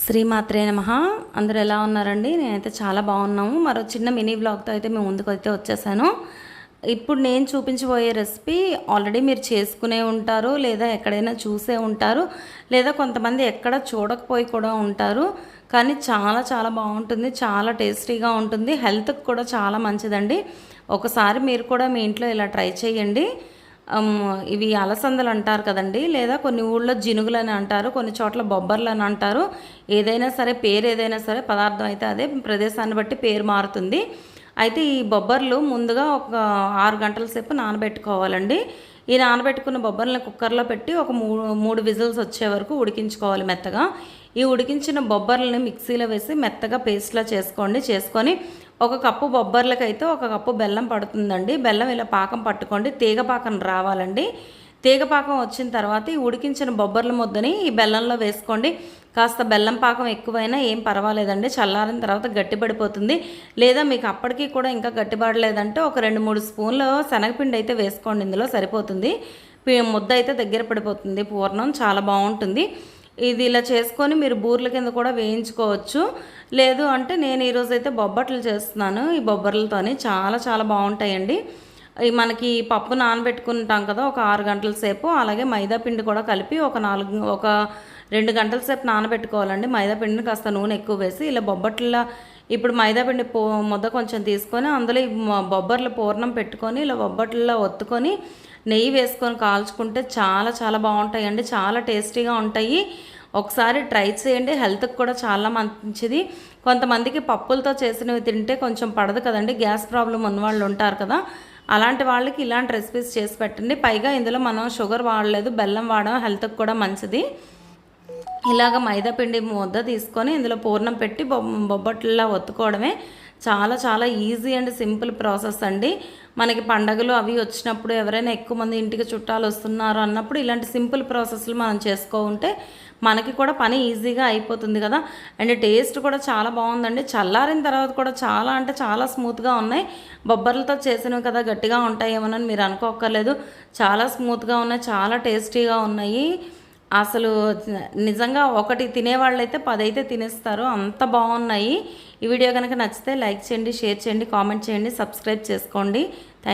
శ్రీమాత్రే నమ. అందరూ ఎలా ఉన్నారండి? నేనైతే చాలా బాగున్నాము. మరో చిన్న మినీ బ్లాగ్తో అయితే మేము ముందుకు అయితే వచ్చేసాను. ఇప్పుడు నేను చూపించబోయే రెసిపీ ఆల్రెడీ మీరు చేసుకునే ఉంటారు లేదా ఎక్కడైనా చూసే ఉంటారు లేదా కొంతమంది ఎక్కడ చూడకపోయి కూడా ఉంటారు. కానీ చాలా చాలా బాగుంటుంది. చాలా టేస్టీగా ఉంటుంది. హెల్త్కి కూడా చాలా మంచిదండి. ఒకసారి మీరు కూడా మీ ఇంట్లో ఇలా ట్రై చేయండి. ఇవి అలసందలు అంటారు కదండి. లేదా కొన్ని ఊళ్ళో జినుగులు అని అంటారు కొన్ని చోట్ల బొబ్బర్లు అని అంటారు. ఏదైనా సరే పేరు ఏదైనా సరే పదార్థం అయితే అదే ప్రదేశాన్ని బట్టి పేరు మారుతుంది. అయితే ఈ బొబ్బర్లు ముందుగా ఒక ఆరు గంటల సేపు నానబెట్టుకోవాలండి. ఈ నానబెట్టుకున్న బొబ్బర్లను కుక్కర్లో పెట్టి ఒక మూడు మూడు విజిల్స్ వచ్చే వరకు ఉడికించుకోవాలి మెత్తగా. ఈ ఉడికించిన బొబ్బర్లని మిక్సీలో వేసి మెత్తగా పేస్ట్లా చేసుకోండి. చేసుకొని ఒక కప్పు బొబ్బర్లకైతే ఒక కప్పు బెల్లం పడుతుందండి. బెల్లం ఇలా పాకం పట్టుకోండి. తీగ పాకం రావాలండి. తీగ పాకం వచ్చిన తర్వాత ఈ ఉడికించిన బొబ్బర్ల ముద్దని ఈ బెల్లంలో వేసుకోండి. కాస్త బెల్లం పాకం ఎక్కువైనా ఏం పర్వాలేదండి. చల్లారిన తర్వాత గట్టిపడిపోతుంది. లేదా మీకు అప్పటికి కూడా ఇంకా గట్టిపడలేదంటే ఒక రెండు మూడు స్పూన్లు శనగపిండి అయితే వేసుకోండి. ఇందులో సరిపోతుంది. ముద్ద అయితే దగ్గర పడిపోతుంది. పూర్ణం చాలా బాగుంటుంది. ఇది ఇలా చేసుకొని మీరు బూర్ల కింద కూడా వేయించుకోవచ్చు. లేదు అంటే నేను ఈరోజు అయితే బొబ్బట్లు చేస్తున్నాను. ఈ బొబ్బర్లతోని చాలా చాలా బాగుంటాయండి. మనకి పప్పు నానబెట్టుకుంటాం కదా ఒక ఆరు గంటల సేపు. అలాగే మైదా పిండి కూడా కలిపి ఒక నాలుగు ఒక రెండు గంటల సేపు నానబెట్టుకోవాలండి. మైదా పిండిని కాస్త నూనె ఎక్కువ వేసి ఇలా బొబ్బట్లా ఇప్పుడు మైదాపిండి పో ముద్ద కొంచెం తీసుకొని అందులో ఈ బొబ్బర్ల పూర్ణం పెట్టుకొని ఇలా బొబ్బట్లలో ఒత్తుకొని నెయ్యి వేసుకొని కాల్చుకుంటే చాలా చాలా బాగుంటాయండి. చాలా టేస్టీగా ఉంటాయి. ఒకసారి ట్రై చేయండి. హెల్త్కి కూడా చాలా మంచిది. కొంతమందికి పప్పులతో చేసినవి తింటే కొంచెం పడదు కదండి. గ్యాస్ ప్రాబ్లం ఉన్న వాళ్ళు ఉంటారు కదా. అలాంటి వాళ్ళకి ఇలాంటి రెసిపీస్ చేసి పెట్టండి. పైగా ఇందులో మనం షుగర్ వాడలేదు బెల్లం వాడడం హెల్త్కి కూడా మంచిది. ఇలాగ మైదా పిండి ముద్ద తీసుకొని ఇందులో పూర్ణం పెట్టి బొ- బొబ్బట్లా ఒత్తుకోవడమే చాలా చాలా ఈజీ అండ్ సింపుల్ ప్రాసెస్ అండి. మనకి పండగలు అవి వచ్చినప్పుడు ఎవరైనా ఎక్కువ మంది ఇంటికి చుట్టాలు వస్తున్నారు అన్నప్పుడు ఇలాంటి సింపుల్ ప్రాసెస్లు మనం చేసుకో ఉంటే మనకి కూడా పని ఈజీగా అయిపోతుంది కదా. అండ్ టేస్ట్ కూడా చాలా బాగుందండి. చల్లారిన తర్వాత కూడా చాలా అంటే చాలా స్మూత్గా ఉన్నాయి. బొబ్బర్లతో చేసినవి కదా గట్టిగా ఉంటాయేమోనని మీరు అనుకోక్కర్లేదు. చాలా స్మూత్గా ఉన్నాయి చాలా టేస్టీగా ఉన్నాయి. అసలు నిజంగా ఒకటి తినేవాళ్ళైతే పది పదైతే తినేస్తారు. అంత బాగున్నాయి. ఈ వీడియో కనుక నచ్చితే లైక్ చేయండి షేర్ చేయండి కామెంట్ చేయండి సబ్స్క్రైబ్ చేసుకోండి. థ్యాంక్